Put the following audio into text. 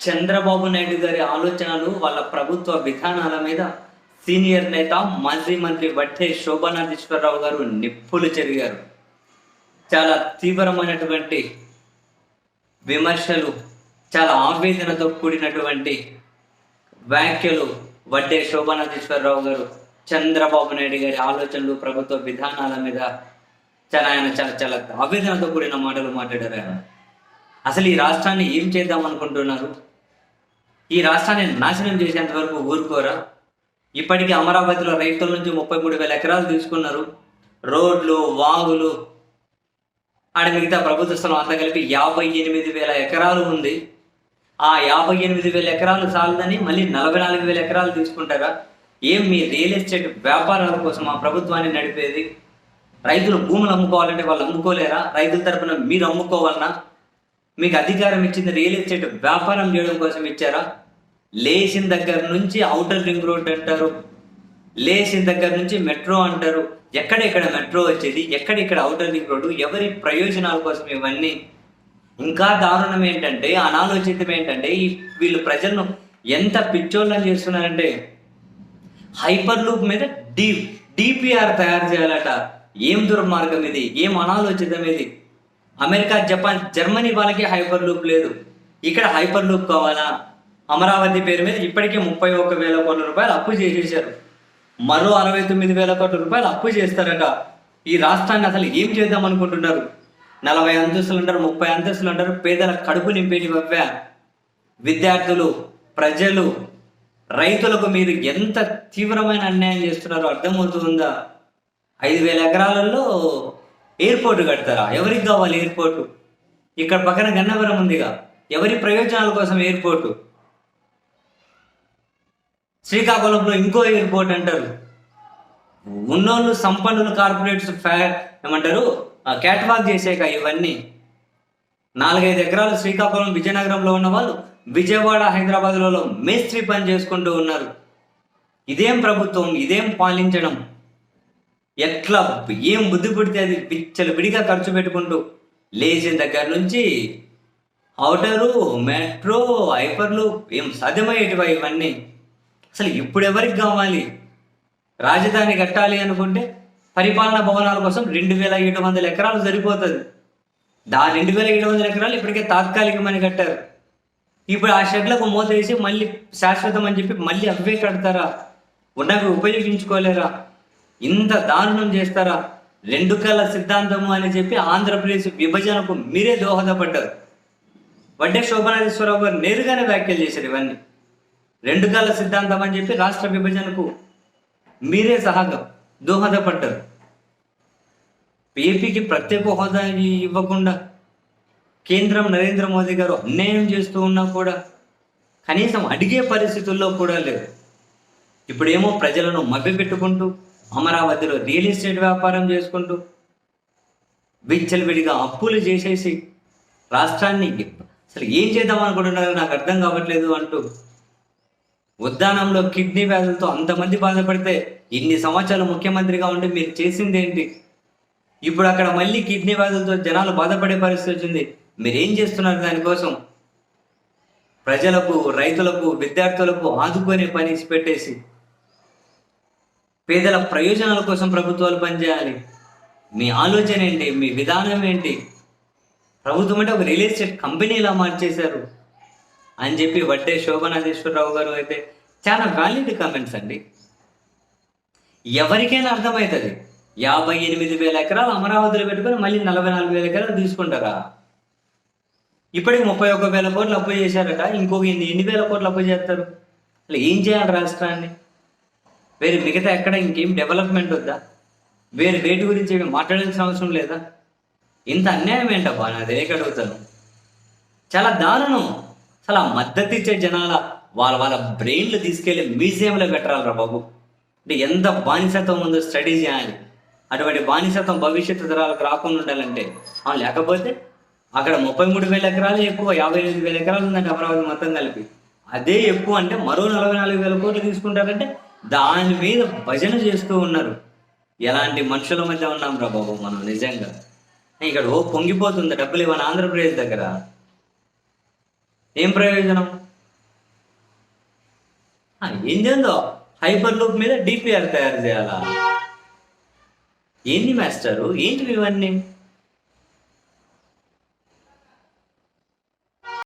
చంద్రబాబు నాయుడు గారి ఆలోచనలు వాళ్ళ ప్రభుత్వ విధానాల మీద సీనియర్ నేత మాజీ మంత్రి వడ్డే శోభానాథేశ్వరరావు గారు నిప్పులు చెరిగారు. చాలా తీవ్రమైనటువంటి విమర్శలు చాలా ఆవేదనతో కూడినటువంటి వ్యాఖ్యలు వడ్డే శోభానాథేశ్వరరావు గారు చంద్రబాబు నాయుడు గారి ఆలోచనలు ప్రభుత్వ విధానాల మీద చాలా ఆయన చాలా చాలా ఆవేదనతో కూడిన మాటలు మాట్లాడారు ఆయన. అసలు ఈ రాష్ట్రాన్ని ఏం చేద్దాం అనుకుంటున్నారు? ఈ రాష్ట్రాన్ని నాశనం చేసేంత వరకు ఊరుకోరా? ఇప్పటికీ అమరావతిలో రైతుల నుంచి ముప్పై మూడు వేల ఎకరాలు తీసుకున్నారు. రోడ్లు వాగులు ఆడ మిగతా ప్రభుత్వ స్థలం అంతా కలిపి యాభై ఎనిమిది వేల ఎకరాలు ఉంది. ఆ యాభై ఎనిమిది వేల ఎకరాలు చాలదని మళ్ళీ నలభై నాలుగు వేల ఎకరాలు తీసుకుంటారా? ఏం మీ రియల్ ఎస్టేట్ వ్యాపారాల కోసం ఆ ప్రభుత్వాన్ని నడిపేది? రైతులు భూములు అమ్ముకోవాలంటే వాళ్ళు అమ్ముకోలేరా? రైతుల తరపున మీరు అమ్ముకోవాలన్నా మీకు అధికారం ఇచ్చింది రియల్ ఎస్టేట్ వ్యాపారం చేయడం కోసం ఇచ్చారా? లేచిన దగ్గర నుంచి అవుటర్ రింగ్ రోడ్ అంటారు. లేచిన దగ్గర నుంచి మెట్రో అంటారు. ఎక్కడెక్కడ మెట్రో వచ్చేది? ఎక్కడెక్కడ అవుటర్ రింగ్ రోడ్డు ఎవరి ప్రయోజనాల కోసం ఇవన్నీ? ఇంకా దారుణం ఏంటంటే అనాలోచితం ఏంటంటే ఈ వీళ్ళు ప్రజలను ఎంత పిచ్చోళ్ళని చేస్తున్నారంటే హైపర్ లూప్ మీద డీ డిపిఆర్ తయారు చేయాలట. ఏం దుర్మార్గం ఇది? ఏం అనాలోచితం ఇది? అమెరికా జపాన్ జర్మనీ వాళ్ళకి హైపర్ లూప్ లేదు. ఇక్కడ హైపర్ లూప్ కావాలా? అమరావతి పేరు మీద ఇప్పటికే ముప్పై ఒక్క వేల కోట్ల రూపాయలు అప్పు చేసేసారు మరో అరవై తొమ్మిది వేల కోట్ల రూపాయలు అప్పు చేస్తారట. ఈ రాష్ట్రాన్ని అసలు ఏం చేద్దాం అనుకుంటున్నారు? నలభై అంతస్తులు అంటారు ముప్పై అంతస్తులు అంటారు పేదల కడుపు నింపేటి వవ్వా? విద్యార్థులు ప్రజలు రైతులకు మీరు ఎంత తీవ్రమైన అన్యాయం చేస్తున్నారో అర్థమవుతుందా? ఐదు వేల ఎకరాలలో ఎయిర్పోర్ట్ కడతారా? ఎవరికి కావాలి ఎయిర్పోర్టు? ఇక్కడ పక్కన గన్నవరం ఉందిగా. ఎవరి ప్రయోజనాల కోసం ఎయిర్పోర్టు? శ్రీకాకుళంలో ఇంకో ఎయిర్పోర్ట్ అంటారు. ఉన్నోళ్ళు సంపన్నులు కార్పొరేట్స్ ఫ్యా ఏమంటారు? క్యాట్వాక్ చేసాక ఇవన్నీ. నాలుగైదు ఎకరాలు శ్రీకాకుళం విజయనగరంలో ఉన్న వాళ్ళు విజయవాడ హైదరాబాద్లలో మేస్త్రి పని చేసుకుంటూ ఉన్నారు. ఇదేం ప్రభుత్వం? ఇదేం పాలించడం? ఎట్లా ఏం బుద్ధి పుడితే అది పిచ్చలు విడిగా ఖర్చు పెట్టుకుంటూ లేచిన దగ్గర నుంచి అవుటరు మెట్రో హైపర్లు ఏం సాధ్యమయ్యేటివా ఇవన్నీ? అసలు ఇప్పుడు ఎవరికి కావాలి? రాజధాని కట్టాలి అనుకుంటే పరిపాలన భవనాల కోసం రెండు వేల ఏడు వందల ఎకరాలు సరిపోతుంది. దా రెండు వేల ఏడు వందల ఎకరాలు ఇప్పటికే తాత్కాలికమని కట్టారు. ఇప్పుడు ఆ షెడ్లకు మూత వేసి మళ్ళీ శాశ్వతం అని చెప్పి మళ్ళీ అవే కడతారా? ఉన్నవి ఉపయోగించుకోలేరా? ఇంత దారుణం చేస్తారా? రెండు కళ్ళ సిద్ధాంతము అని చెప్పి ఆంధ్రప్రదేశ్ విభజనకు మీరే దోహదపడ్డారు. వడ్డే శోభనాథేశ్వరరావు గారు నేరుగానే వ్యాఖ్యలు చేశారు ఇవన్నీ. రెండు కళ్ళ సిద్ధాంతం అని చెప్పి రాష్ట్ర విభజనకు మీరే సహాగా దోహదపడ్డారు. ఏపీకి ప్రత్యేక హోదా ఇవ్వకుండా కేంద్రం నరేంద్ర మోదీ గారు అన్యాయం చేస్తూ ఉన్నా కూడా కనీసం అడిగే పరిస్థితుల్లో కూడా లేదు ఇప్పుడేమో ప్రజలను మభ్యపెట్టుకుంటూ అమరావతిలో రియల్ ఎస్టేట్ వ్యాపారం చేసుకుంటూ విచ్చలవిడిగా అప్పులు చేసేసి రాష్ట్రాన్ని అసలు ఏం చేద్దాం అనుకుంటున్నారో నాకు అర్థం కావట్లేదు అంటూ ఉద్దానంలో కిడ్నీ వ్యాధులతో అంతమంది బాధపడితే ఇన్ని సంవత్సరాలు ముఖ్యమంత్రిగా ఉండి మీరు చేసింది ఏంటి ఇప్పుడు అక్కడ మళ్ళీ కిడ్నీ వ్యాధులతో జనాలు బాధపడే పరిస్థితి వచ్చింది. మీరేం చేస్తున్నారు దానికోసం? ప్రజలకు రైతులకు విద్యార్థులకు ఆదుకునే పని పెట్టేసి పేదల ప్రయోజనాల కోసం ప్రభుత్వాలు పనిచేయాలి. మీ ఆలోచన ఏంటి? మీ విధానం ఏంటి? ప్రభుత్వం అంటే ఒక రియల్ ఎస్టేట్ కంపెనీలా మార్చేశారు. అని చెప్పి వడ్డే శోభనాథేశ్వరరావు గారు అయితే చాలా వ్యాలిడ్ కామెంట్స్ అండి. ఎవరికైనా అర్థమవుతుంది. యాభై ఎనిమిది వేల ఎకరాలు అమరావతిలో పెట్టుకొని మళ్ళీ నలభై నాలుగు వేల ఎకరాలు తీసుకుంటారా? ఇప్పటికి ముప్పై ఒక్క వేల కోట్లు అప్పు చేశారట. ఇంకొక ఎన్ని ఎన్ని వేల కోట్లు అప్పు చేస్తారు? అసలు ఏం చేయాలి రాష్ట్రాన్ని? వేరే మిగతా ఎక్కడ ఇంకేం డెవలప్మెంట్ వద్దా వేరే వేటి గురించి మాట్లాడాల్సిన అవసరం లేదా? ఇంత అన్యాయం ఏంటబ్బా? నా దేనికి అడుగుతాను. చాలా దారుణం. చాలా మద్దతు ఇచ్చే జనాల వాళ్ళ వాళ్ళ బ్రెయిన్లు తీసుకెళ్ళి మ్యూజియంలో పెట్టాలరా బాబు. అంటే ఎంత బానిసత్వం ఉందో స్టడీ చేయాలి. అటువంటి బానిసత్వం భవిష్యత్తు తరాలకు రాకుండా ఉండాలంటే. అవును లేకపోతే అక్కడ ముప్పై మూడు వేల ఎకరాలు ఎక్కువ యాభై ఎనిమిది వేల ఎకరాలు ఉందంటే అమరావతి మొత్తం కలిపి. అదే ఎక్కువ అంటే మరో నలభై నాలుగు వేల కోట్లు తీసుకుంటారంటే దాని మీద భజన చేస్తూ ఉన్నారు. ఎలాంటి మనుషుల మధ్య ఉన్నాం రా బాబు మనం నిజంగా. ఇక్కడ ఓ పొంగిపోతుంది డబ్బులు ఇవ్వని ఆంధ్రప్రదేశ్ దగ్గర. ఏం ప్రయోజనం? ఏం ఏందేందో హైపర్ లూప్ మీద డిపిఆర్ తయారు చేయాలా? ఏంది మాస్టరు? ఏంటివి ఇవన్నీ?